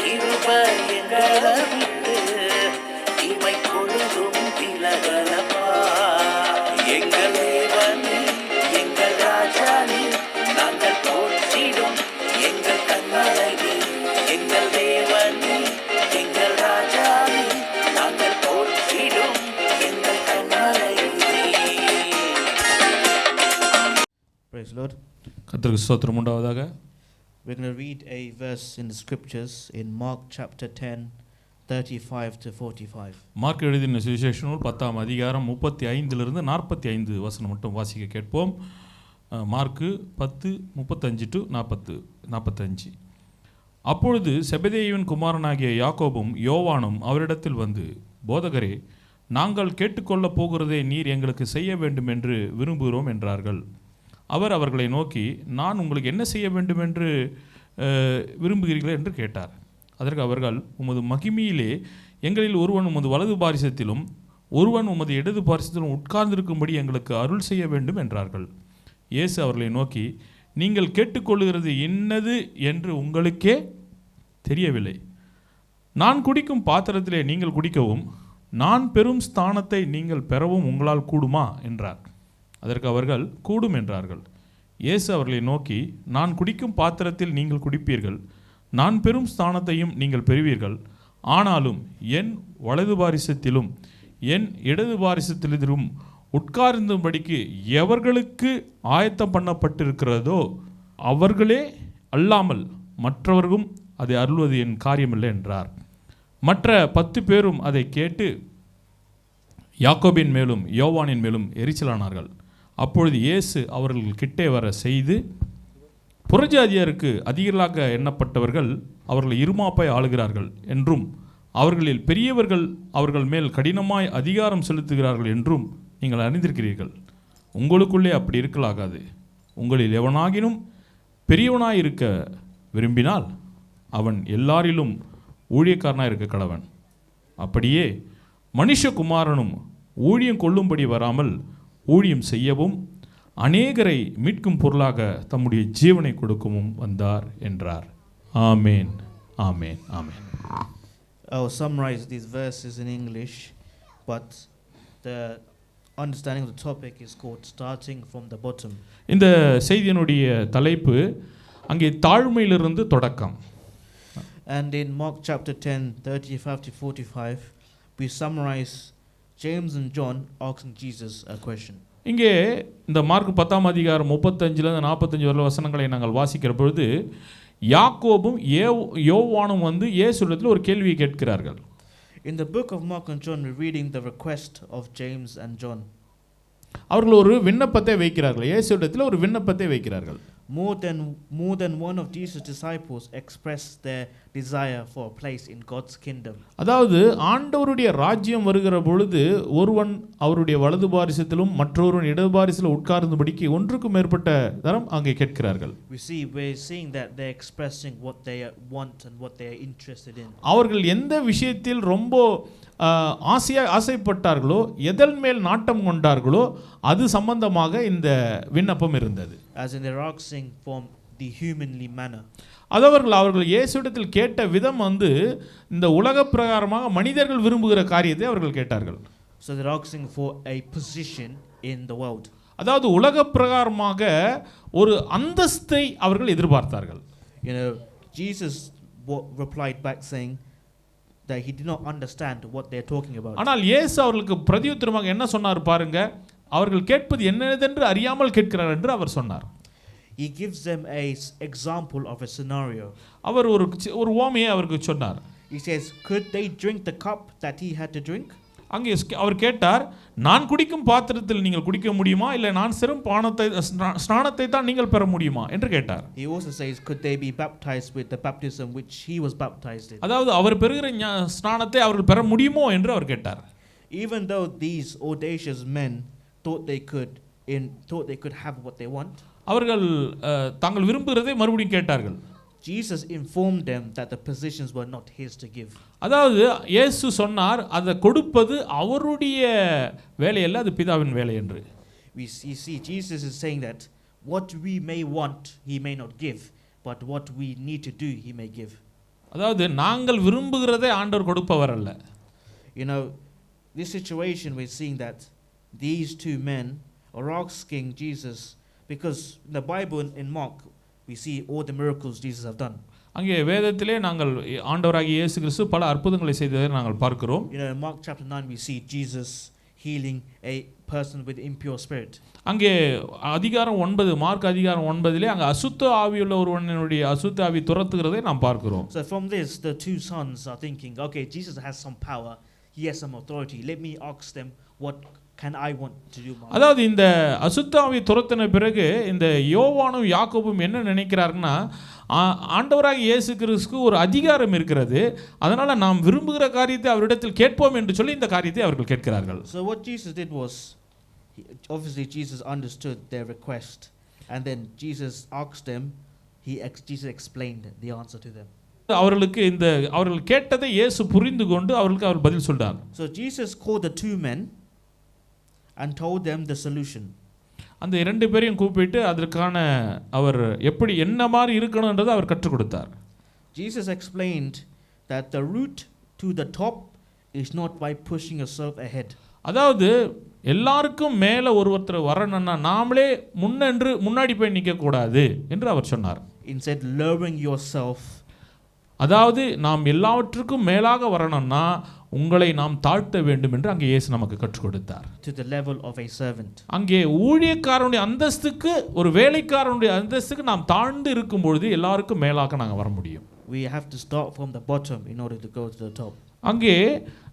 கிருபை எங்களை விட்டு இமை பொழுதும் விலகலப்பா எங்கள் தேவனே எங்கள் ராஜானே நாங்கள் போற்றிடும் எங்கள் கண்மலை எங்கள் தேவனே எங்கள் ராஜானே நாங்கள் போற்றிடும் எங்கள் கண்மலை Praise ஸ்தோத்திரம் உண்டாவதாக. We're going to read a verse in the scriptures in Mark chapter 10, 35 to 45. Mark எழுதின சுவிசேஷ நூல் பத்தாம் அதிகாரம் முப்பத்தி ஐந்திலிருந்து நாற்பத்தி ஐந்து வசனம் மட்டும் வாசிக்க கேட்போம். அஹ், மார்க்கு பத்து முப்பத்தஞ்சு டு நாற்பத்து நாற்பத்தஞ்சு. அப்பொழுது செபதேயுவின் குமாரனாகிய யாக்கோபும் யோவானும் அவரிடத்தில் வந்து போதகரே நாங்கள் கேட்டுக்கொள்ளப் போகிறதை நீர் எங்களுக்கு செய்ய வேண்டும் என்று விரும்புகிறோம் என்றார்கள். அவர் அவர்களை நோக்கி நான் உங்களுக்கு என்ன செய்ய வேண்டும் என்று விரும்புகிறீர்கள்? என்று கேட்டார். அதற்கு அவர்கள் உமது மகிமையிலே எங்களில் ஒருவன் உமது வலது பாரிசத்திலும் ஒருவன் உமது இடது பாரிசத்திலும் உட்கார்ந்திருக்கும்படி எங்களுக்கு அருள் செய்ய வேண்டும் என்றார்கள். இயேசு அவர்களை நோக்கி நீங்கள் கேட்டுக்கொள்ளுகிறது என்னது என்று உங்களுக்கே தெரியவில்லை. நான் குடிக்கும் பாத்திரத்திலே நீங்கள் குடிக்கவும் நான் பெறும் ஸ்தானத்தை நீங்கள் பெறவும் உங்களால் கூடுமா? என்றார். அதற்கு அவர்கள் கூடும் என்றார்கள். இயேசு அவர்களை நோக்கி நான் குடிக்கும் பாத்திரத்தில் நீங்கள் குடிப்பீர்கள். நான் பெறும் ஸ்தானத்தையும் நீங்கள் பெறுவீர்கள். ஆனாலும் என் வலது பாரிசத்திலும் என் இடது பாரிசத்திலும் உட்கார்ந்தும்படிக்கு எவர்களுக்கு ஆயத்தம் பண்ணப்பட்டிருக்கிறதோ அவர்களே அல்லாமல் மற்றவர்களும் அதை அருள்வது என் காரியமில்லை என்றார். மற்ற பத்து பேரும் அதை கேட்டு யாக்கோபின் மேலும் யோவானின் மேலும் எரிச்சலானார்கள். அப்பொழுது இயேசு அவர்கள் கிட்டே வர செய்து புறஜாதியாருக்கு அதிகளாக எண்ணப்பட்டவர்கள் அவர்களை இருமாப்பாய் ஆளுகிறார்கள் என்றும் அவர்களில் பெரியவர்கள் அவர்கள் மேல் கடினமாய் அதிகாரம் செலுத்துகிறார்கள் என்றும் நீங்கள் அறிந்திருக்கிறீர்கள். உங்களுக்குள்ளே அப்படி இருக்கலாகாது. உங்களில் எவனாகினும் பெரியவனாய் இருக்க விரும்பினால் அவன் எல்லாரிலும் ஊழியக்காரனாய் இருக்க கடவன். அப்படியே மனுஷகுமாரனும் ஊழியம் கொள்ளும்படி வராமல் ஊழியம் செய்யவும் அநேகரை மீட்கும் பொருளாக தம்முடைய ஜீவனை கொடுக்கவும் வந்தார் என்றார் ஆமேன் ஆமேன் ஆமேன் I'll summarize these verses in English, but the understanding of the topic is called Starting from the Bottom. இந்த செய்தியினுடைய தலைப்பு அங்கே தாழ்மையிலிருந்து தொடக்கம் And in Mark chapter 10, 35 to 45, we summarize James and John asking Jesus a question. இங்கே இந்த mark பத்தாம் அதிகாரம் முப்பத்தஞ்சிலிருந்து நாற்பத்தஞ்சு வரல வசனங்களை நாங்கள் வாசிக்கிற பொழுது யாக்கோபும் ஏ யோவானும் வந்து இயேசுடத்தில் ஒரு கேள்வியை கேட்கிறார்கள் In the book of Mark and John, we're reading the request of James and John. அவர்கள் ஒரு விண்ணப்பத்தை வைக்கிறார்கள் இயேசுடத்தில் ஒரு விண்ணப்பத்தை வைக்கிறார்கள் More than, more than one of Jesus' disciples expressed their desire for a place in God's kingdom. அதாவது ஆண்டவருடைய ராஜ்யம் வருகிற பொழுது ஒருவன் அவருடைய வலது பாரிசத்திலும் மற்றொருவன் இடது பாரிசத்தில் உட்கார்ந்தபடிக்கு ஒன்றுக்கும் மேற்பட்ட தரம் அங்கே கேட்கிறார்கள் We see, we're seeing that they're expressing what they want and what they're interested in. அவர்கள் எந்த விஷயத்தில் ரொம்ப ஆசையா ஆசைப்பட்டார்களோ எதன் மேல் நாட்டம் கொண்டார்களோ அது சம்பந்தமாக இந்த விண்ணப்பம் இருந்தது As in, they're asking for the humanly manner. அதவர்கள் அவர்கள் இயேசுவிடத்தில் கேட்ட விதம் வந்து இந்த உலக பிரகாரமாக மனிதர்கள் விரும்புகிற காரியத்தை அவர்கள் கேட்டார்கள் So they're asking for a position in the world. அதாவது உலக பிரகாரமாக ஒரு அந்தஸ்தை அவர்கள் எதிர்பார்த்தார்கள் You know, Jesus replied back saying that he did not understand what they're talking about. ஆனால் இயேசு அவர்களுக்கு பிரதியுத்தரமாக என்ன சொன்னார் பாருங்க அவர்கள் கேட்பது என்னதென்று அறியாமல் கேட்கிறார் என்று அவர் சொன்னார். He gives them a example of a scenario. அவர் ஒரு ஒரு ஓமையை அவருக்கு சொன்னார். He says, Could they drink the cup that he had to drink? அங்கே அவர் கேட்டார் நான் குடிக்கும் பாத்திரத்தில் நீங்கள் குடிக்க முடியுமா? இல்லை நான் சிறும் பானத்தை ஸ்நா- ஸ்நானத்தை தான் நீங்கள் பெற முடியுமா? என்று கேட்டார். He also says, Could they be baptized with the baptism which he was baptized in? அதாவது அவர் பெறுகிற ஸ்நானத்தை அவர்கள் பெற முடியுமோ? என்று அவர் கேட்டார். Even though these audacious men thought they could in thought they could have what they want, அவர்கள் அஹ், தாங்கள் விரும்புகிறதை மறுபடியும் கேட்டார்கள் Jesus informed them that the positions were not his to give. அதாவது இயேசு சொன்னார் அதை கொடுப்பது அவருடைய வேலையல்ல அது பிதாவின் வேலை என்று We see, see Jesus is saying that what we may want, he may not give, but what we need to do, he may give. அதாவது நாங்கள் விரும்புகிறதை ஆண்டவர் கொடுப்பவர் அல்ல You know, this situation we're seeing that these two men are asking Jesus, because in the Bible in, in Mark, we see all the miracles Jesus have done. அங்கே வேதத்திலே நாங்கள் ஆண்டவராகிய இயேசு கிறிஸ்து பல அற்புதங்களை செய்ததை நாங்கள் பார்க்கிறோம் You know, in Mark chapter 9, we see Jesus healing a person with impure spirit. அங்கே அதிகாரம் ஒன்பது மார்க் அதிகாரம் ஒன்பதிலே அங்கே அசுத்த ஆவியுள்ள ஒருவனுடைய அசுத்த ஆவி துரத்துகிறதை நாம் பார்க்கிறோம் So from this, the two sons are thinking, okay, Jesus has some power, he has some authority. Let me ask them, what can I want to do? my- அதாவது இந்த அசுத்தாவி துரத்தின பிறகு இந்த யோவானும் யாக்கோபும் என்ன நினைக்கிறாருன்னா ஆ- ஆண்டவராகிய இயேசு கிறிஸ்துக்கு ஒரு அதிகாரம் இருக்கிறது அதனால நாம் விரும்புகிற காரியத்தை அவரிடத்தில் கேட்போம் என்று சொல்லி இந்த காரியத்தை அவர்கள் கேட்கிறார்கள் So what Jesus did was, obviously Jesus understood their request, and then Jesus asked them. He Jesus explained the answer to them. அவர்களுக்கு இந்த அவர்கள் கேட்டதை இயேசு புரிந்து கொண்டு அவர்களுக்கு அவர் பதில் சொல்றார் So Jesus called the two men and told them the solution. அந்த இரண்டு பேரையும் கூப்பிட்டு அதற்கான அவர் எப்படி என்ன மாதிரி இருக்கணுன்றதை அவர் கற்றுக் கொடுத்தார் Jesus explained that the route to the top is not by pushing yourself ahead. அதாவது எல்லாருக்கும் மேலே ஒரு ஒருத்தர் வரணும்னா நாமளே முன்னென்று முன்னாடி போய் நிற்கக்கூடாது என்று அவர் சொன்னார் Instead, lowering yourself அதாவது நாம் எல்லாவற்றுக்கும் மேலாக வரணும்னா உங்களை நாம் தாழ்த்த வேண்டும் என்று அங்கே இயேசு நமக்கு கற்றுக் கொடுத்தார் to the level of a servant. அங்கே ஊழியக்காரனுடைய அந்தஸ்துக்கு ஒரு வேலைக்காரனுடைய அந்தஸ்துக்கு நாம் தாழ்ந்து இருக்கும் பொழுது எல்லாருக்கும் மேலாக நாங்கள் வர முடியும் We have to start from the bottom in order to go to the top. அங்கே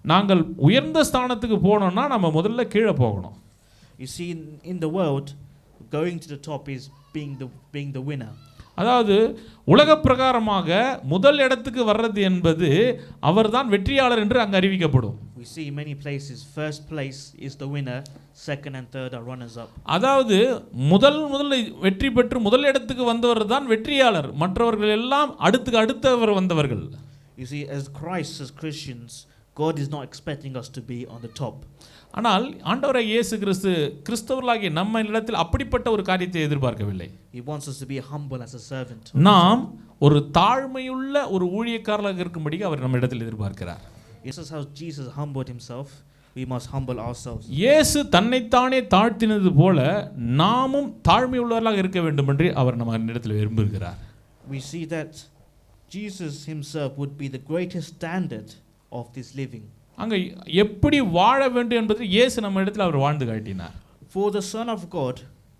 நாங்கள் உயர்ந்த ஸ்தானத்துக்கு போனோம்னா நம்ம முதல்ல கீழே போகணும் You see, in, in the world, going to the top is being the being the winner. அதாவது உலக பிரகாரமாக முதல் இடத்துக்கு வர்றது என்பது அவர்தான் வெற்றியாளர் என்று அங்கு அறிவிக்கப்படும் We see many places. First place is the winner. Second and third are runners up. அதாவது முதல் முதல்ல வெற்றி பெற்று முதல் இடத்துக்கு வந்தவர் தான் வெற்றியாளர் மற்றவர்கள் எல்லாம் அடுத்துக்கு அடுத்தவர் வந்தவர்கள் You see, as Christ, as Christians, God is not expecting us to be on the top. ஆனால் ஆண்டவரை இயேசு கிறிஸ்து கிறிஸ்தவர்களாகிய நம்ம இடத்தில் அப்படிப்பட்ட ஒரு காரியத்தை எதிர்பார்க்கவில்லை He wants us to be humble as a servant. நாம் ஒரு தாழ்மையுள்ள ஒரு ஊழியக்காரராக இருக்கும்படி அவர் நம்ம இடத்தில் எதிர்பார்க்கிறார் This is how Jesus humbled himself. We must humble ourselves. இயேசு தன்னைத்தானே தாழ்த்தினது போல நாமும் தாழ்மை உள்ளவர்களாக இருக்க வேண்டும் என்று அவர் நம்ம இடத்தில் விரும்புகிறார் We see that Jesus himself would be the greatest standard of this living. அங்கே எப்படி வாழ வேண்டும் என்பது இயேசு நம்ம இடத்தில் அவர் வாழ்ந்து காட்டினார் For the Son of God,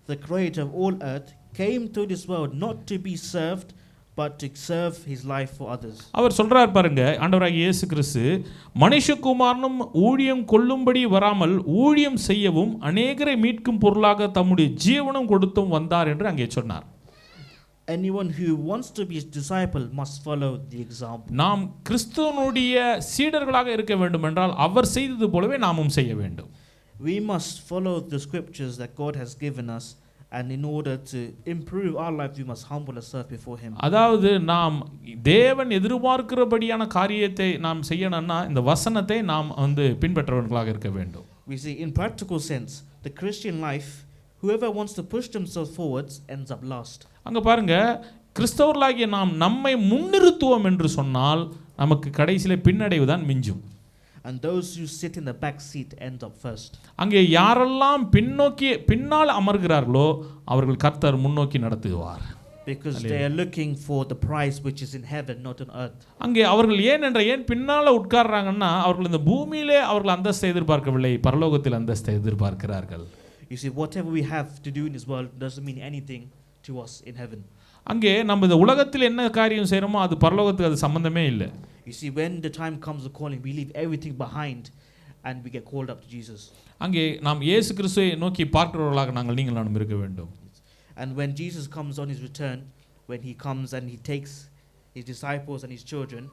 the creator of all earth, came to this world not to be served, but to serve his life for others. அவர் சொல்றார் பாருங்க ஆண்டவராகிய இயேசு கிறிஸ்து மனுஷகுமாரனும் ஊழியம் கொள்ளும்படி வராமல் ஊழியம் செய்யவும் அநேகரை மீட்கும் பொருளாக தம்முடைய ஜீவனம் கொடுத்தும் வந்தார் என்று அங்கே சொன்னார் Anyone who wants to be his disciple must follow the example. நாம் கிறிஸ்துவனுடைய சீடர்களாக இருக்க வேண்டும் என்றால் அவர் செய்தது போலவே நாமும் செய்ய வேண்டும் We must follow the scriptures that God has given us, and in order to improve our life, we must humble ourselves before Him. அதாவது நாம் தேவன் எதிர்பார்க்கிறபடியான காரியத்தை நாம் செய்யணும்னா இந்த வசனத்தை நாம் வந்து பின்பற்றவர்களாக இருக்க வேண்டும் We see, in practical sense, the Christian life, whoever wants to push themselves forwards ends up last. அங்கே பாருங்க கிறிஸ்தவர்களாகிய நாம் நம்மை முன்னிறுத்துவோம் என்று சொன்னால் நமக்கு கடைசியில் பின்னடைவு தான் மிஞ்சும். And those who sit in the back seat end up first. அங்கே யாரெல்லாம் பின்னோக்கி பின்னால் அமர்கிறார்களோ அவர்கள் கர்த்தர் முன்னோக்கி நடத்துவார். Because they are looking for the prize which is in heaven, not on earth. அங்கே அவர்கள் ஏன் என்ற ஏன் பின்னால் உட்கார்றாங்கன்னா அவர்கள் இந்த பூமியிலே அவர்கள் அந்தஸ்தை எதிர்பார்க்கவில்லை பரலோகத்தில் அந்தஸ்தை எதிர்பார்க்கிறார்கள். You see, whatever we have to do in this world doesn't mean anything. to us in heaven. அங்கே நம்ம இந்த உலகத்தில் என்ன காரியம் செய்கிறோமோ அது பரலோகத்துக்கு அது சம்பந்தமே இல்லை You see, when the time comes of calling, we leave everything behind and we get called up to Jesus. அங்கே நாம் இயேசு கிறிஸ்துவை நோக்கி பார்க்கிறவர்களாக நாங்கள் நீங்கள் நானும் இருக்க வேண்டும் And when Jesus comes on his return, when he comes and he takes his disciples and his children,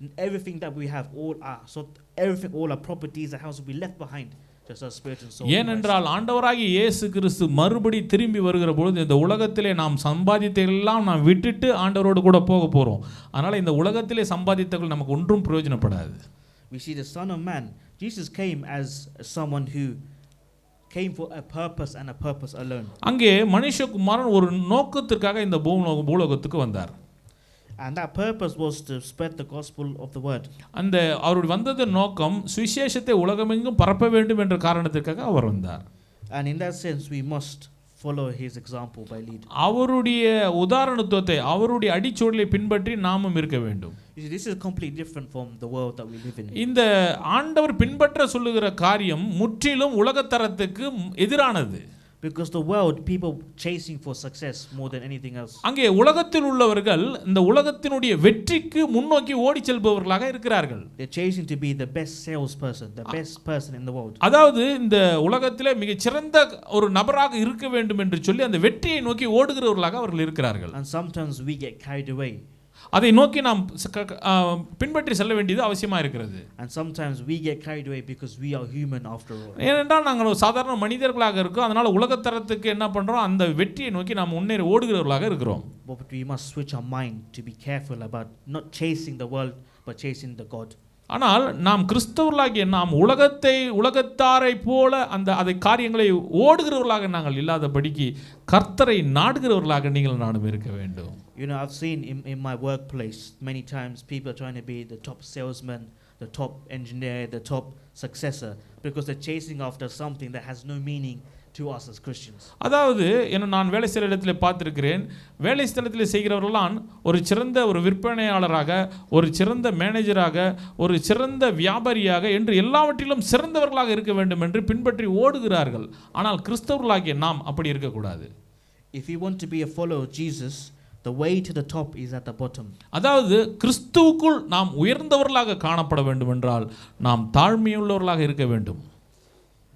n- everything that we have, all our so everything, all our properties, our house will be left behind, ஏனென்றால் ஆண்டவராகிய இயேசு கிறிஸ்து மறுபடி திரும்பி வருகிற பொழுது இந்த உலகத்திலே நாம் சம்பாதித்தெல்லாம் நாம் விட்டுட்டு ஆண்டவரோடு கூட போக போகிறோம் அதனால் இந்த உலகத்திலே சம்பாதித்தவர்கள் நமக்கு ஒன்றும் பிரயோஜனப்படாது We see the Son of Man. Jesus came as someone who came for a purpose and a purpose alone. அங்கே மனுஷகுமாரன் ஒரு நோக்கத்திற்காக இந்த பூலோக பூலோகத்துக்கு வந்தார் And that purpose was to spread the gospel of the word. அந்த அவருடைய வந்ததன் நோக்கம் சுவிசேஷத்தை உலகமெங்கும் பரப்ப வேண்டும் என்ற காரணத்திற்காக அவர் வந்தார் And in that sense, we must follow his example by lead. அவருடைய உதாரணத்துவத்தை அவருடைய அடிச்சூழலை பின்பற்றி நாமும் இருக்க வேண்டும் this is completely different from the world that we live in. இந்த ஆண்டவர் பின்பற்ற சொல்லுகிற காரியம் முற்றிலும் உலகத்தரத்துக்கு எதிரானது Because the world, people chasing for success more than anything else. அங்கே உலகத்தில் உள்ளவர்கள் இந்த உலகத்தினுடைய வெற்றிக்கு முன்னோக்கி ஓடி செல்பவர்களாக இருக்கிறார்கள் They're chasing to be the best salesperson, the best person in the world. அதாவது இந்த உலகத்திலே மிகச்சிறந்த ஒரு நபராக இருக்க வேண்டும் என்று சொல்லி அந்த வெற்றியை நோக்கி ஓடுகிறவர்களாக அவர்கள் இருக்கிறார்கள் And sometimes we get carried away. அதை நோக்கி நாம் பின்பற்றி செல்ல வேண்டியது அவசியமா இருக்கிறது And sometimes we get carried away because we are human after all. ஏனென்றால் நாங்கள் சாதாரண மனிதர்களாக இருக்கோம் அதனால உலகத்தரத்துக்கு என்ன பண்றோம் அந்த வெற்றியை நோக்கி நாம் முன்னேறி ஓடுகிறவர்களாக இருக்கிறோம் But we must switch our mind to be careful about not chasing the world, but chasing the God. ஆனால் நாம் கிறிஸ்தவர்களாகிய நாம் உலகத்தை உலகத்தாரை போல அந்த அதை காரியங்களை ஓடுகிறவர்களாக நாங்கள் இல்லாதபடிக்கு கர்த்தரை நாடுகிறவர்களாக நீங்கள் நானும் இருக்க வேண்டும் You know, I've seen in, in my workplace many times people are trying to be the top salesman, the top engineer, the top successor, because they're chasing after something that has no meaning to us as Christians. அதாவது என்ன நான் வேலை செய்கிற இடத்துல பார்த்திருக்கிறேன் வேலை ஸ்தலத்தில் செய்கிறவர்களாம் ஒரு சிறந்த ஒரு விற்பனையாளராக ஒரு சிறந்த மேனேஜராக ஒரு சிறந்த வியாபாரியாக என்று எல்லாவற்றிலும் சிறந்தவர்களாக இருக்க வேண்டும் என்று பின்பற்றி ஓடுகிறார்கள் ஆனால் கிறிஸ்தவர்களாகிய நாம் அப்படி இருக்கக்கூடாது If you want to be a follower of Jesus, the way to the top is at the bottom. அதாவது கிறிஸ்துவுக்குள் நாம் உயர்ந்தவர்களாக காணப்பட வேண்டும் என்றால் நாம் தாழ்மையுள்ளவர்களாக இருக்க வேண்டும்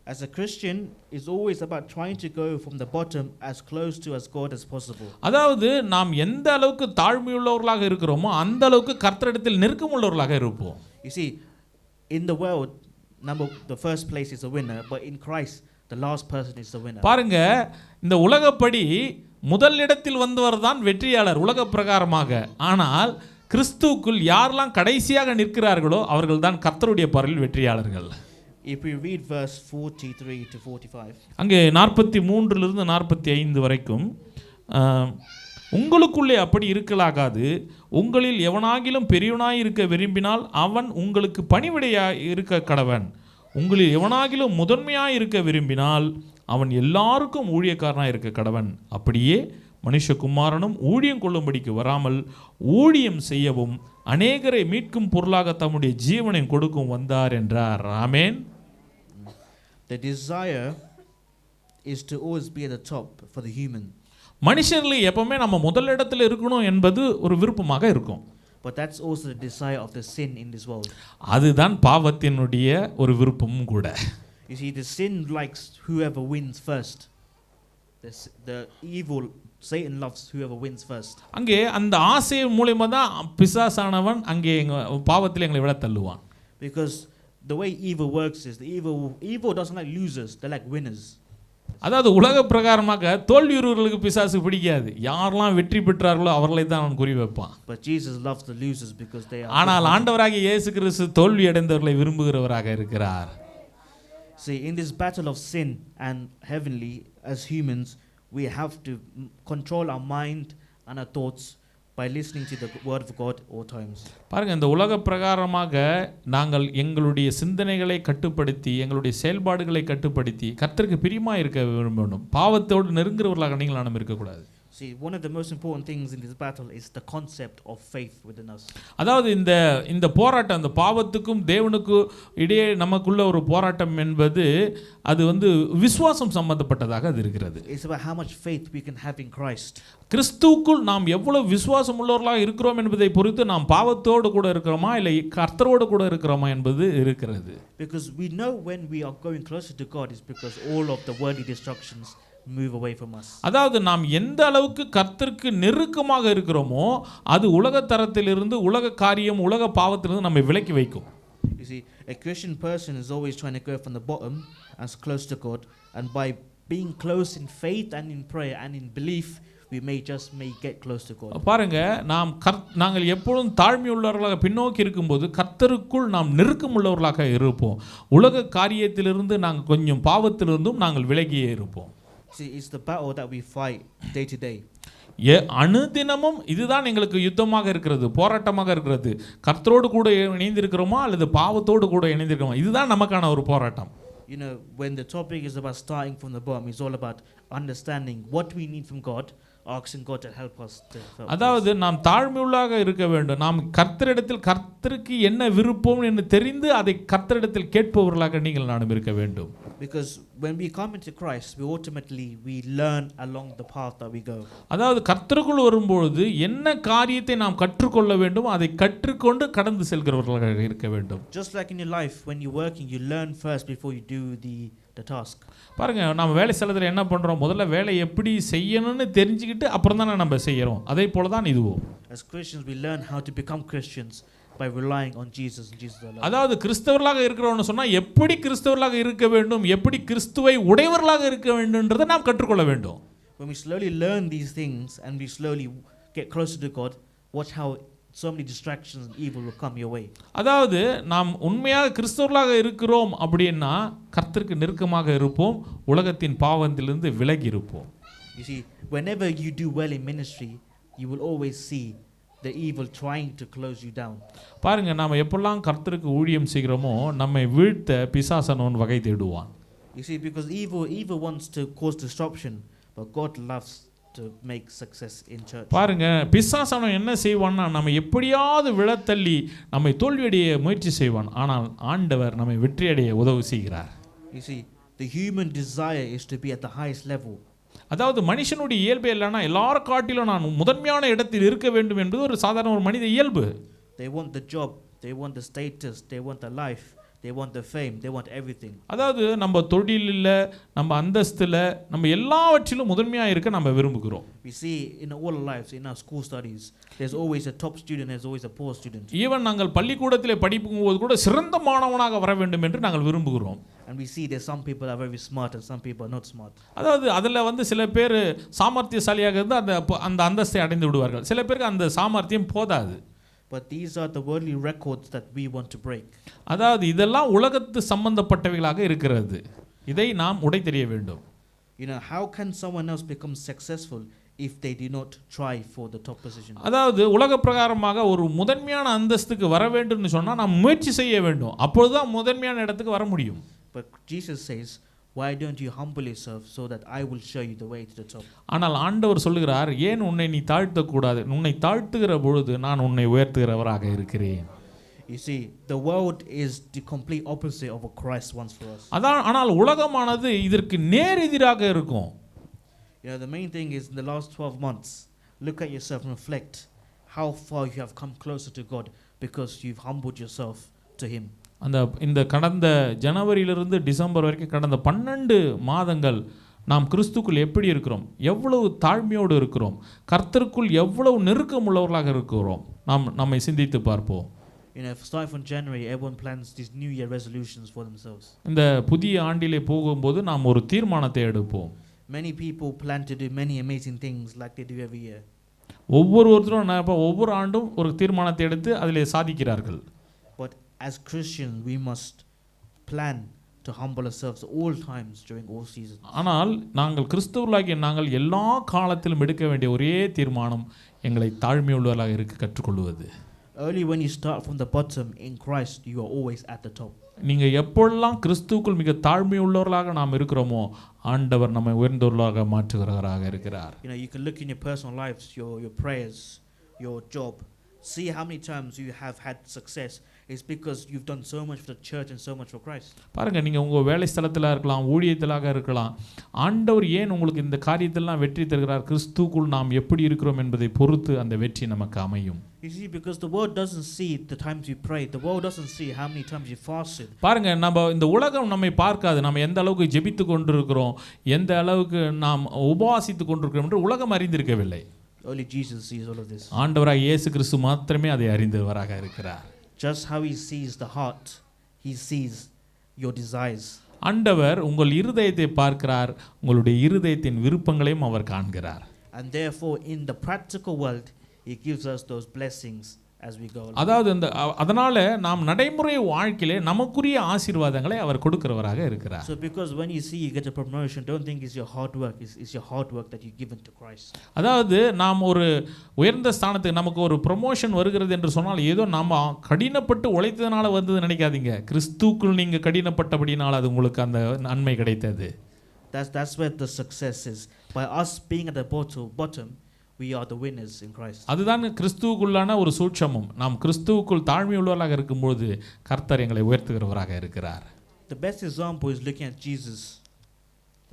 As a Christian, it's always about trying to go from the bottom as close to as God as possible. அதாவது நாம் எந்த அளவுக்கு தாழ்மையுள்ளவர்களாக இருக்கிறோமோ அந்த அளவுக்கு கர்த்தரிடத்தில் நெருக்கமுள்ளவர்களாக இருப்போம் You see, in the world, number the first place is a winner, but in Christ, the last person is the winner. பாருங்க இந்த உலகப்படி முதல் இடத்தில் வந்தவர் தான் வெற்றியாளர் உலக பிரகாரமாக ஆனால் கிறிஸ்துவுக்குள் யாரெல்லாம் கடைசியாக நிற்கிறார்களோ அவர்கள் தான் கர்த்தருடைய பரலில் வெற்றியாளர்கள் If we read verse 43 to 45, அங்கே நாற்பத்தி மூன்றிலிருந்து நாற்பத்தி ஐந்து வரைக்கும் உங்களுக்குள்ளே அப்படி இருக்கலாகாது. உங்களில் எவனாகிலும் பெரியவனாய் இருக்க விரும்பினால் அவன் உங்களுக்கு பணிவிடையாக இருக்க கடவன். உங்களில் எவனாகிலும் முதன்மையாய் இருக்க விரும்பினால் அவன் எல்லாருக்கும் ஊழியக்காரனாய் இருக்க கடவன். அப்படியே மனுஷகுமாரனும் ஊழியம் கொள்ளும்படிக்கு வராமல் ஊழியம் செய்யவும் அநேகரை மீட்கும் பொருளாக தம்முடைய ஜீவனை கொடுக்கும் வந்தார் என்றார். ராமேன் the desire is to always be at the top for the human. மனுஷர்ல எப்பவுமே நம்ம முதல் இடத்துல இருக்கணும் என்பது ஒரு விருப்பமாக இருக்கும் But that's also the desire of the sin in this world. அதுதான் பாவத்தினுடைய ஒரு விருப்பமும் கூட You see, the sin likes whoever wins first. The, the evil, Satan loves whoever wins first. அங்கே அந்த ஆசை மூலியமா தான் பிசாசானவன் அங்கே எங்க பாவத்தில் எங்களை விட தள்ளுவான் Because the way evil works is the evil evil doesn't like losers, they like winners. அதாவது உலக பிரகாரமாக தோல்வியுறவர்களுக்கு பிசாசு பிடிக்காது யாரெல்லாம் வெற்றி பெற்றார்களோ அவர்களை தான் அவன் குறி வைப்பான் But Jesus loves the losers because they are. ஆனால் ஆண்டவராகிய இயேசு கிறிஸ்து தோல்வி அடைந்தவர்களை விரும்புகிறவராக இருக்கிறார் See, in this battle of sin and heavenly, as humans, we have to mm, control our mind and our thoughts by listening to the word of God all times. பாருங்க இந்த உலக பிரகாரமாக நாங்கள் எங்களுடைய சிந்தனைகளை கட்டுப்படுத்தி எங்களுடைய செயல்பாடுகளை கட்டுப்படுத்தி கர்த்தருக்கு பிரியமாக இருக்க விரும்பணும் பாவத்தோடு நெருங்குறவர்களாக நீங்கள் நாம் இருக்கக்கூடாது See, one of the most important things in this battle is the concept of faith within us. அதாவது இந்த இந்த போராட்டம் அந்த பாவத்துக்கும் தேவனுக்கும் இடையே நமக்குள்ள ஒரு போராட்டம் என்பது அது வந்து விசுவாசம் சம்பந்தப்பட்டதாக அது இருக்கிறது It's about how much faith we can have in Christ. கிறிஸ்துவுக்குள் நாம் எவ்வளவு விசுவாசம் உள்ளவர்களாக இருக்கிறோம் என்பதை பொறுத்து நாம் பாவத்தோடு கூட இருக்கிறோமா இல்லை கர்த்தரோடு கூட இருக்கிறோமா என்பது இருக்கிறது Because we know when we are going closer to God is because all of the worldly destructions move away from us. அதாவது நாம் எந்த அளவுக்கு கர்த்தருக்கு நெருக்கமாக இருக்கிறோமோ அது உலக தரத்திலிருந்து உலக காரியம் உலக பாவத்திலிருந்து நம்மை விலக்கி வைக்கும் You see, a Christian person is always trying to go from the bottom as close to God, and by being close in faith and in prayer and in belief, we may just may get close to God. பாருங்க நாம் கர் நாங்கள் எப்பொழுதும் தாழ்மை உள்ளவர்களாக பின்னோக்கி இருக்கும்போது கர்த்தருக்குள் நாம் நெருக்கம் உள்ளவர்களாக இருப்போம் உலக காரியத்திலிருந்து நாங்கள் கொஞ்சம் பாவத்திலிருந்தும் நாங்கள் விலகியே இருப்போம் See, it's the battle that we fight day to day. எ அனுதினமும் இதுதான் எங்களுக்கு யுத்தமாக இருக்கிறது போராட்டமாக இருக்கிறது. கர்த்தரோடு கூட இணைந்திருக்கிறோமா அல்லது பாவத்தோடு கூட இணைந்திருக்கிறோமா? இதுதான் நமக்கான ஒரு போராட்டம். You know, when the topic is about starting from the bottom, it's all about understanding what we need from God, asking God to help us to help. அதாவது நாம் தாழ்மையுள்ளாக இருக்க வேண்டும். நாம் கர்த்தரிடத்தில் கர்த்தருக்கு என்ன விருப்பம் என்று தெரிந்து அதை கர்த்தரிடத்தில் கேட்பவர்களாக நீங்கள் நானும் இருக்க வேண்டும். Because when we come into Christ, we ultimately we learn along the path that we go. அதாவது கர்த்தருக்குள் வரும்பொழுது என்ன காரியத்தை நாம் கற்றுக்கொள்ள வேண்டும் அதை கற்றுக்கொண்டு கடந்து செல்கிறவர்களாக இருக்க வேண்டும் Just like in your life, when you're working, you learn first before you do the, the task. பாருங்க நம்ம வேலை ஸ்தலத்தில் என்ன பண்ணுறோம் முதல்ல வேலை எப்படி செய்யணும்னு தெரிஞ்சுக்கிட்டு அப்புறம் தானே நம்ம செய்கிறோம் அதே போல தான் இதுவும் As Christians, we learn how to become Christians by relying on Jesus and Jesus alone. அதாவது கிறிஸ்தவர்களாக இருக்கிறோம்னு சொன்னால் எப்படி கிறிஸ்தவர்களாக இருக்க வேண்டும் எப்படி கிறிஸ்துவை உடையவர்களாக இருக்க வேண்டும்ன்றதை நாம் கற்றுக்கொள்ள வேண்டும் When we slowly learn these things and we slowly get closer to God, watch how so many distractions and evil will come your way. அதாவது நாம் உண்மையாக கிறிஸ்தவர்களாக இருக்கிறோம் அப்படின்னா கர்த்தருக்கு நெருக்கமாக இருப்போம் உலகத்தின் பாவத்திலிருந்து விலகி இருப்போம் You see, whenever you do well in ministry, you will always see the evil trying to close you down. பாருங்க நாம் எப்பெல்லாம் கர்த்தருக்கு ஊழியம் செய்கிறோமோ நம்மை வீழ்த்த பிசாசனவன் வகை தேடுவான் You see, because evil, evil wants to cause disruption, but God loves to make success in church. பாருங்க பிசாசனம் என்ன செய்வான்னா நம்ம எப்படியாவது விழத்தள்ளி நம்மை தோல்வியடைய முயற்சி செய்வான் ஆனால் ஆண்டவர் நம்மை வெற்றியடைய உதவி செய்கிறார் You see, the human desire is to be at the highest level. அதாவது மனுஷனுடைய இயல்பு இல்லைன்னா எல்லாரும் காட்டிலும் நான் முதன்மையான இடத்தில் இருக்க வேண்டும் என்பது ஒரு சாதாரண ஒரு மனித இயல்பு They want the job, they want the status, they want the life, they want the fame, they want everything. அதாவது நம்ம தொழிலில் நம்ம அந்தஸ்தில் நம்ம எல்லாவற்றிலும் முதன்மையாக இருக்க நம்ம விரும்புகிறோம் We see in all lives, in our school studies, there's always a top student, there's always a poor student. Even நாங்கள் பள்ளிக்கூடத்தில் படிக்கும் போது கூட சிறந்த மாணவனாக வர வேண்டும் என்று நாங்கள் விரும்புகிறோம் And we see there's some people are very smart and some people are not smart. அதாவது அதில் வந்து சில பேர் சாமர்த்தியசாலியாக இருந்து அந்த அந்த அந்தஸ்தை அடைந்து விடுவார்கள் சில பேருக்கு அந்த சாமர்த்தியம் போதாது But these are the worldly records that we want to break. அதாவது இதெல்லாம் உலகத்து சம்பந்தப்பட்டவைகளாக இருக்கிறது இதை நாம் உடை தெரிய வேண்டும் You know, how can someone else become successful if they do not try for the top position? அதாவது உலக பிரகாரமாக ஒரு முதன்மையான அந்தஸ்துக்கு வர வேண்டும்னு சொன்னால் நாம் முயற்சி செய்ய வேண்டும் அப்பொழுதுதான் முதன்மையான இடத்துக்கு வர முடியும் But Jesus says, Why don't you humble yourself so that I will show you the way to the top? ஆனால் ஆண்டவர் சொல்லுகிறார் ஏன் உன்னை நீ தாழ்த்தக்கூடாது உன்னை தாழ்த்துகிற பொழுது நான் உன்னை உயர்த்துகிறவராக இருக்கிறேன் You see, the world is the complete opposite of what Christ wants for us. அதான் ஆனால் உலகமானது இதற்கு நேர் எதிராக இருக்கும் You know, the main thing is in the last 12 months, look at yourself and reflect how far you have come closer to God because you've humbled yourself to Him. அந்த இந்த கடந்த ஜனவரியிலிருந்து டிசம்பர் வரைக்கும் கடந்த பன்னெண்டு மாதங்கள் நாம் கிறிஸ்துக்குள் எப்படி இருக்கிறோம்? எவ்வளவு தாழ்மையோடு இருக்கிறோம்? கர்த்தருக்குள் எவ்வளவு நெருக்கம் உள்ளவர்களாக இருக்கிறோம்? நாம் நம்மை சிந்தித்து பார்ப்போம். You know, starting from January, everyone plans these New Year resolutions for themselves. இந்த புதிய ஆண்டிலே போகும்போது நாம் ஒரு தீர்மானத்தை எடுப்போம். Many people plan to do many amazing things like they do every year. ஒவ்வொருவருத்தரும் நான் இப்போ ஒவ்வொரு ஆண்டும் ஒரு தீர்மானத்தை எடுத்து அதிலே சாதிக்கிறார்கள். as Christians, we must plan to humble ourselves all times during all seasons. ஆனால் நாங்கள் கிறிஸ்தவர்களாகிய நாங்கள் எல்லா காலத்திலும் எடுக்க வேண்டிய ஒரே தீர்மானம் எங்களை தாழ்மையுள்ளவர்களாக இருக்க கற்றுக்கொள்வது Only when you start from the bottom in Christ, you are always at the top. நீங்கள் எப்பொழுதெல்லாம் கிறிஸ்துவுக்குள் மிக தாழ்மையுள்ளவர்களாக நாம் இருக்கிறோமோ ஆண்டவர் நம்மை உயர்ந்தவர்களாக மாற்றுகிறவராக இருக்கிறார் You know, you can look in your personal lives, your, your prayers, your job. See how many times you have had success. It's because you've done so much for the church and so much for Christ. பாருங்க நீங்கள் உங்கள் வேலை ஸ்தலத்தில் இருக்கலாம் ஊழியத்திலாக இருக்கலாம். ஆண்டவர் ஏன் உங்களுக்கு இந்த காரியத்திலலாம் வெற்றி தருகிறார்? கிறிஸ்துக்குள் நாம் எப்படி இருக்கிறோம் என்பதை பொறுத்து அந்த வெற்றி நமக்கு அமையும். You see, because the world doesn't see the times you prayed, the world doesn't see how many times you fasted. பாருங்க நம்ம இந்த உலகம் நம்மை பார்க்காது. நம்ம எந்த அளவுக்கு ஜெபித்து கொண்டிருக்கிறோம் எந்த அளவுக்கு நாம் உபவாசித்து கொண்டிருக்கிறோம் என்று உலகம் அறிந்திருக்கவில்லை. Only Jesus sees all of this. ஆண்டவராக இயேசு கிறிஸ்து மாத்திரமே அதை அறிந்தவராக இருக்கிறார். Just how He sees the heart, He sees your desires. ஆண்டவர் உங்கள் இருதயத்தை பார்க்கிறார் உங்களுடைய இருதயத்தின் விருப்பங்களையும் அவர் காண்கிறார் And therefore, in the practical world, He gives us those blessings as we go along. அதாவது இந்த அதனால நாம் நடைமுறை வாழ்க்கையிலே நமக்குரிய ஆசீர்வாதங்களை அவர் கொடுக்கிறவராக இருக்கிறார் So because when you see you get a promotion, don't think it's your hard work. It's, it's your hard work that you've given to Christ. அதாவது நாம் ஒரு உயர்ந்த ஸ்தானத்துக்கு நமக்கு ஒரு ப்ரொமோஷன் வருகிறது என்று சொன்னால் ஏதோ நாம் கடினப்பட்டு உழைத்ததுனால வந்தது நினைக்காதீங்க கிறிஸ்துக்குள் நீங்கள் கடினப்பட்டபடினால் அது உங்களுக்கு அந்த நன்மை கிடைத்தது That's, that's where the success is. By us being at the bottom, bottom, we are the winners in Christ. அதுதான் கிறிஸ்துவுக்குள்ளான ஒரு சூட்சமம் நாம் கிறிஸ்துவுக்குள் தாழ்மையுள்ளவர்களாக இருக்கும்போது கர்த்தர் எங்களை உயர்த்துகிறவராக இருக்கிறார் The best example is looking at Jesus.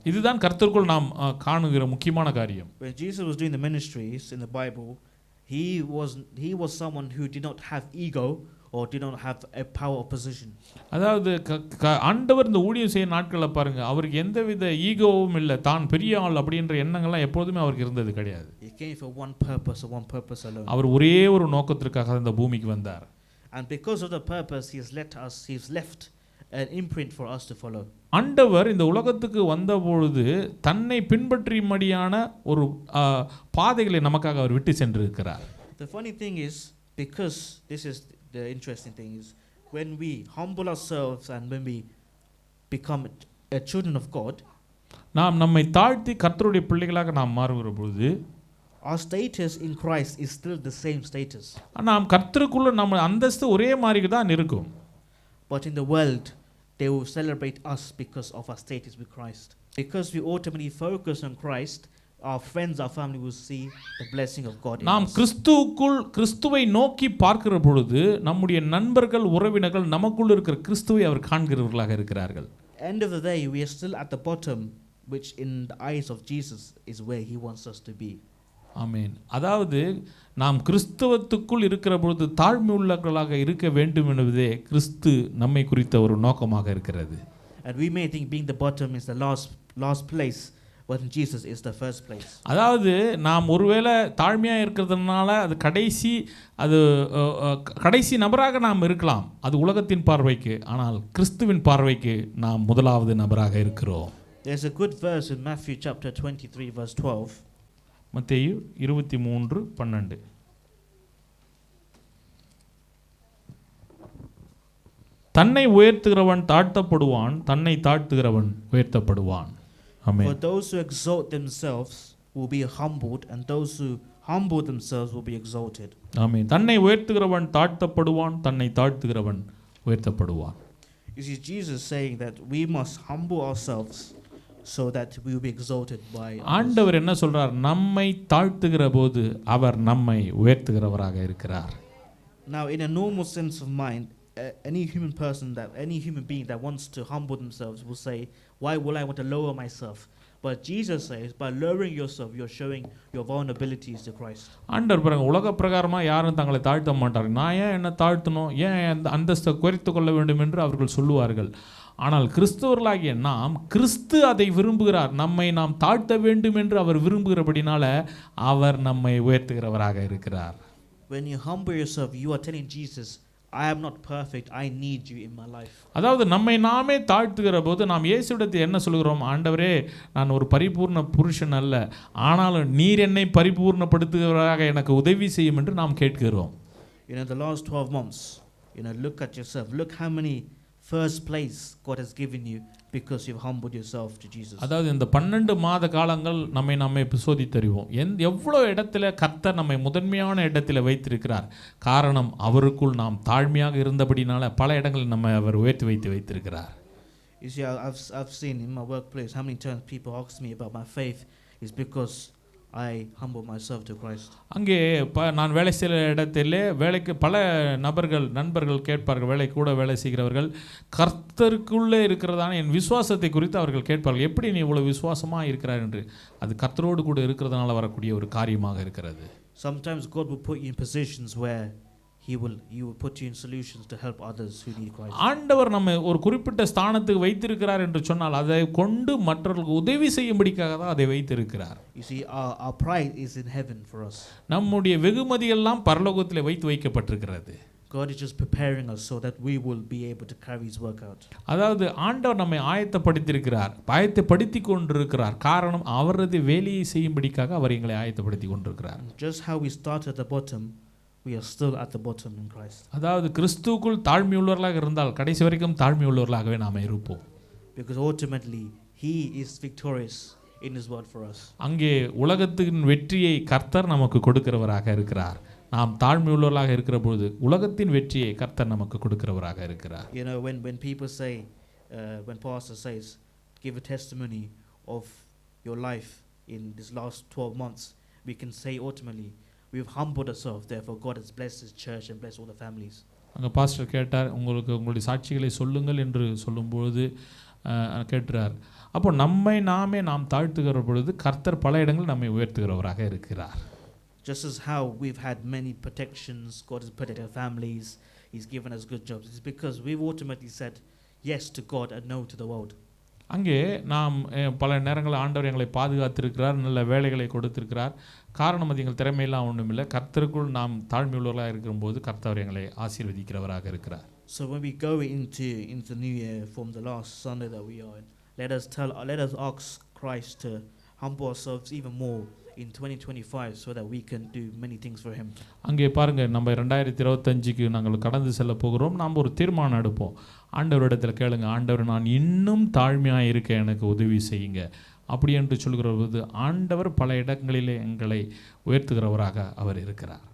இதுதான் கர்த்தருக்குள் நாம் அஹ், காணுகிற முக்கியமான காரியம் When Jesus was doing the ministries in the Bible, he was, he was someone who did not have ego or did not have a power of position. அதாவது க க- ஆண்டவர் இந்த ஊழியம் செய்ய நாட்களில் பாருங்க அவருக்கு எந்தவித ஈகோவும் இல்லை தான் பெரிய ஆள் அப்படின்ற எண்ணங்கள்லாம் எப்பொழுதுமே அவருக்கு இருந்தது கிடையாது He came for one purpose or one purpose alone. அவர் ஒரே ஒரு நோக்கத்திற்காக இந்த பூமிக்கு வந்தார் And because of the purpose, he has let us, he's left an imprint for us to follow. ஆண்டவர் இந்த உலகத்துக்கு வந்த பொழுது தன்னை பின்பற்றிமடியான ஒரு பாதைகளை நமக்காக அவர் விட்டு சென்றிருக்கிறார் The funny thing is, because this is the interesting thing is, when we humble ourselves and when we become a children of God, நாம் நம்மை தாழ்த்தி கர்த்தருடைய பிள்ளைகளாக நாம் மாறுகிற பொழுது our status in Christ is still the same status. நாம் கர்த்தருக்குள்ள நம்ம அந்தஸ்து ஒரே மாதிரி தான் இருக்கும் But in the world, they will celebrate us because of our status with Christ. Because we ultimately focus on Christ, our friends, our family will see the blessing of God in நாம். கிறிஸ்துவுக்குள் கிறிஸ்துவை நோக்கி பார்க்கிற பொழுது நம்முடைய நண்பர்கள் உறவினர்கள் நமக்குள் இருக்கிற கிறிஸ்துவை அவர் காண்கிறவர்களாக இருக்கிறார்கள் End of the day, we are still at the bottom, which in the eyes of Jesus is where He wants us to be. ஆமென் அதாவது நாம் கிறிஸ்தவத்துக்குள் இருக்கிற பொழுது தாழ்மை உள்ளவர்களாக இருக்க வேண்டும் என்பதே கிறிஸ்து நம்மை குறித்த ஒரு நோக்கமாக இருக்கிறது And we may think being the bottom is the last last place, in Jesus is the first place. அதாவது நாம் ஒருவேளை தாழ்மையாக இருக்கிறதுனால அது கடைசி அது கடைசி நபராக நாம் இருக்கலாம் அது உலகத்தின் பார்வைக்கு ஆனால் கிறிஸ்துவின் பார்வைக்கு நாம் முதலாவது நபராக இருக்கிறோம் There's a good verse in Matthew chapter 23, verse 12. மத்தேயு இருபத்தி மூன்று பன்னெண்டு தன்னை உயர்த்துகிறவன் தாழ்த்தப்படுவான் தன்னை தாழ்த்துகிறவன் உயர்த்தப்படுவான் For amen those who exalt themselves will be humbled, and those who humble themselves will be exalted. ஆமென் தன்னை உயர்த்துகிறவன் தாழ்த்தப்படுவான் தன்னை தாழ்த்துகிறவன் உயர்த்தப்படுவான் You see, Jesus saying that we must humble ourselves so that we will be exalted by others. ஆண்டவர் என்ன சொல்றார் நம்மை தாழ்த்துகிற போது அவர் நம்மை உயர்த்துகிறவராக இருக்கிறார் Now, in a normal sense of mind, a- any human person that any human being that wants to humble themselves will say, "Why will I want to lower myself?" But Jesus says, by lowering yourself, you're showing your vulnerabilities to Christ. ஆண்டவர் பாருங்க உலக பிரகாரமாக யாரும் தங்களை தாழ்த்த மாட்டார்கள் நான் ஏன் என்ன தாழ்த்தணும் ஏன் அந்த அந்தஸ்தை குறைத்து கொள்ள வேண்டும் என்று அவர்கள் சொல்லுவார்கள் ஆனால் கிறிஸ்தவர்களாகிய நாம் கிறிஸ்து அதை விரும்புகிறார் நம்மை நாம் தாழ்த்த வேண்டும் என்று அவர் விரும்புகிறபடினால அவர் நம்மை உயர்த்துகிறவராக இருக்கிறார் When you humble yourself, you are telling Jesus, "I am not perfect. I need you in my life." அதாவது நம்மை நாமே தாழ்த்துகிற போது நாம் இயேசுவிடத்தில் என்ன சொல்கிறோம் ஆண்டவரே நான் ஒரு பரிபூர்ண புருஷன் அல்ல ஆனாலும் நீர் என்னை பரிபூர்ணப்படுத்துகிறவராக எனக்கு உதவி செய்யும் என்று நாம் கேட்கிறோம் You know, the last 12 months, you know, look at yourself. Look how many first place God has given you because you've humbled yourself to Jesus. அதாவது இந்த பன்னெண்டு மாத காலங்கள் நம்மை நம்மை சோதித்தறிவோம் எந் எவ்வளோ இடத்துல கர்த்தர் நம்மை முதன்மையான இடத்துல வைத்திருக்கிறார் காரணம் அவருக்குள் நாம் தாழ்மையாக இருந்தபடினால பல இடங்களில் நம்ம அவர் உயர்த்தி வைத்து வைத்திருக்கிறார் You see, I- I've, s- I've seen in my workplace how many times people ask me about my faith is because I humble myself to Christ. அங்கே ப நான் வேலை செய்கிற இடத்திலே வேலைக்கு பல நபர்கள் நண்பர்கள் கேட்பார்கள் வேலை கூட வேலை செய்கிறவர்கள். கர்த்தருக்குள்ளே இருக்கிறதான என் விசுவாசத்தை குறித்து அவர்கள் கேட்பார்கள். எப்படி நீ இவ்வளோ விசுவாசமாக இருக்கிறார் என்று? அது கர்த்தரோடு கூட இருக்கிறதுனால வரக்கூடிய ஒரு காரியமாக இருக்கிறது. Sometimes God will put you in positions where He will, He will put you in solutions to help others who need Christ. ஆண்டவர் நம்ம ஒரு குறிப்பிட்ட ஸ்தானத்துக்கு வைத்திருக்கிறார் என்று சொன்னால் அதை கொண்டு மற்றவர்களுக்கு உதவி செய்யும்படிக்காக தான் அதை வைத்திருக்கிறார் You see, our, our pride is in heaven for us. நம்முடைய வெகுமதியெல்லாம் பரலோகத்தில் வைத்து வைக்கப்பட்டிருக்கிறது God is just preparing us so that we will be able to carry His work out. அதாவது ஆண்டவர் நம்மை ஆயத்தப்படுத்தியிருக்கிறார் ஆயத்தப்படுத்தி கொண்டிருக்கிறார் காரணம் அவரது வேலையை செய்யும்படிக்காக அவர் எங்களை ஆயத்தப்படுத்தி கொண்டிருக்கிறார் just how we start at the bottom, we are still at the bottom in Christ. அதாவது கிறிஸ்துவுக்குள் தாழ்மையுள்ளவர்களாக இருந்தால் கடைசி வரைக்கும் தாழ்மையுள்ளவர்களாகவே நாம் இருப்போம் Because ultimately, He is victorious in His word for us. அங்கே உலகத்தின் வெற்றியை கர்த்தர் நமக்கு கொடுக்கிறவராக இருக்கிறார் நாம் தாழ்மையுள்ளவர்களாக இருக்கிற பொழுது உலகத்தின் வெற்றியை கர்த்தர் நமக்கு கொடுக்கிறவராக இருக்கிறார் You know, when, when people say, uh, when Pastor says, give a testimony of your life in this last 12 months, we can say ultimately, we've humbled ourselves, therefore God has blessed His church and blessed all the families. அங்கே pastor கேட்டார் உங்களுக்கு உங்களுடைய சாட்சிகளை சொல்லுங்கள் என்று சொல்லும்பொழுது அஹ், கேட்கிறார் அப்போ நம்மை நாமே நாம் தாழ்த்துகிற பொழுது கர்த்தர் பல இடங்கள் நம்மை உயர்த்துகிறவராக இருக்கிறார் Just as how we've had many protections, God has protected our families, He's given us good jobs. It's because we've ultimately said yes to God and no to the world. அங்கே நாம் பல நேரங்களில் ஆண்டவர் எங்களை பாதுகாத்திருக்கிறார் நல்ல வேலைகளை கொடுத்திருக்கிறார். காரணம் அது எங்கள் திறமையெல்லாம் ஒன்றுமில்லை கர்த்தருக்குள் நாம் தாழ்மையுள்ளவர்களாக இருக்கும்போது கர்த்தர் எங்களை ஆசீர்வதிக்கிறவராக இருக்கிறார். So when we go into into the new year from the last Sunday that we are in, let us tell, let us ask Christ to humble ourselves even more. In 2025, so that we can do many things for Him. அங்கே பாருங்க நம்ம ரெண்டாயிரத்தி இருபத்தஞ்சுக்கு நாங்கள் கடந்து செல்ல போகிறோம். நாம் ஒரு தீர்மானம் எடுப்போம். ஆண்டவரிடத்தில் கேளுங்க ஆண்டவர் நான் இன்னும் தாழ்மையாக இருக்க எனக்கு உதவி செய்யுங்க. அப்படி என்று சொல்கிற போது ஆண்டவர் பல இடங்களிலே எங்களை உயர்த்துகிறவராக அவர் இருக்கிறார்.